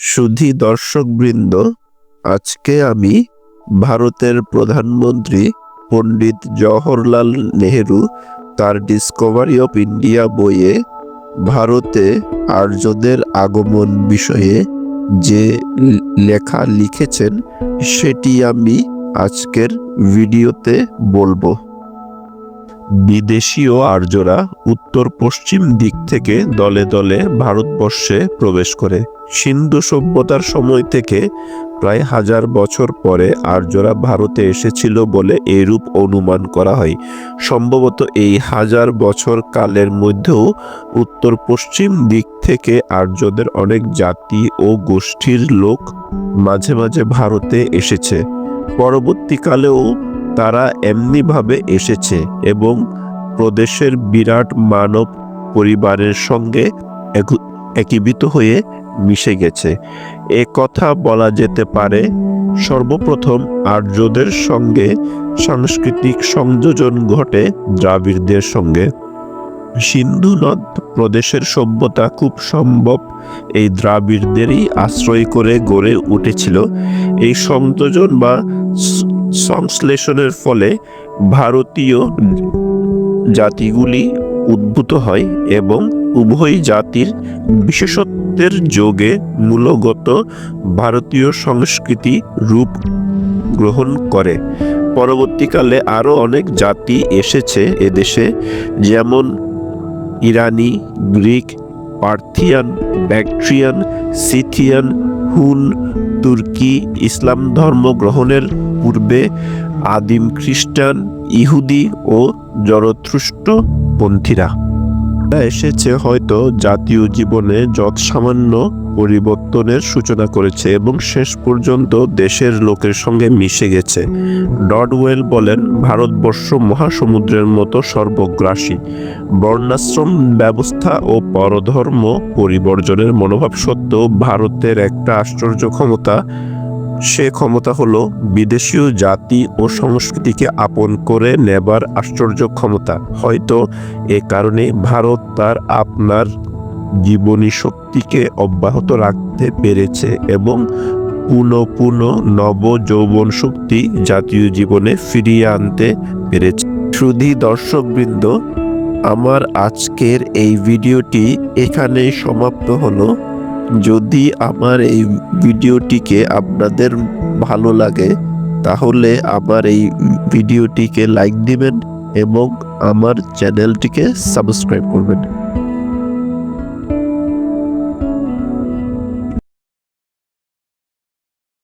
সুধী দর্শকবৃন্দ, আজকে আমি ভারতের প্রধানমন্ত্রী পণ্ডিত জওহরলাল নেহেরু তার ডিসকভারি অফ ইন্ডিয়া বইয়ে ভারতে আর্যদের আগমন বিষয়ে যে লেখা লিখেছেন, সেটি আমি আজকের ভিডিওতে বলব। বিদেশীয় আর্যরা উত্তর পশ্চিম দিক থেকে দলে দলে ভারতবর্ষে প্রবেশ করে। সিন্ধু সভ্যতার সময় থেকে প্রায় হাজার বছর পরে আর্যরা ভারতে এসেছিল বলে এরূপ অনুমান করা হয়। সম্ভবত এই হাজার বছর কালের মধ্যেও উত্তর পশ্চিম দিক থেকে আর্যদের অনেক জাতি ও গোষ্ঠীর লোক মাঝে মাঝে ভারতে এসেছে। পরবর্তীকালেও তারা এমনিভাবে এসেছে এবং প্রদেশের বিরাট মানব পরিবারের সঙ্গে একু- একীভূত হয়ে মিশে গেছে। এ কথা বলা যেতে পারে, সর্বপ্রথম আর্যদের সঙ্গে সাংস্কৃতিক সংযোজন ঘটে দ্রাবিড়দের সঙ্গে। সিন্ধু নদ প্রদেশের সভ্যতা খুব সম্ভব এই দ্রাবিড়দেরই আশ্রয় করে গড়ে উঠেছিল। এই সংযোজন বা সংশ্লেষণের ফলে ভারতীয় জাতিগুলি উদ্ভূত হয় এবং উভয় জাতির বিশেষত্বের যোগে মূলগত ভারতীয় সংস্কৃতি রূপ গ্রহণ করে। পরবর্তীকালে আরও অনেক জাতি এসেছে এদেশে, যেমন ইরানি, Greek, Parthian, Bactrian, Scythian, Hun, তুর্কি, ইসলাম ধর্ম গ্রহণের পূর্বে আদিম খ্রিস্টান, ইহুদি ও জরথ্রুষ্ট পন্থীরা। এসেছে হয়তো জাতীয় জীবনে যৎ সামান্য পরিবর্তনের সূচনা করেছে এবং শেষ পর্যন্ত দেশের লোকের সঙ্গে মিশে গেছে। ডডওয়েল বলেন, ভারতবর্ষ মহাসমুদ্রের মতো সর্বগ্রাসী। বর্ণাশ্রম ব্যবস্থা ও পরধর্ম পরিবর্জনের মনোভাব সত্ত্বেও ভারতের একটা আশ্চর্য ক্ষমতা সে ক্ষমতা হলো বিদেশীয় জাতি ও সংস্কৃতিকে আপন করে নেবার আশ্চর্য ক্ষমতা। হয়তো এ কারণে ভারত তার আপনার জীবনী শক্তিকে অব্যাহত রাখতে পেরেছে এবং পুনঃ পুনঃ নব যৌবন শক্তি জাতীয় জীবনে ফিরিয়ে আনতে পেরেছে। শুধু দর্শকবৃন্দ, আমার আজকের এই ভিডিওটি এখানেই সমাপ্ত হলো। যদি আমার এই ভিডিওটিকে আপনাদের ভালো লাগে, তাহলে আমার এই ভিডিওটিকে লাইক দিবেন এবং আমার চ্যানেলটিকে সাবস্ক্রাইব করবেন।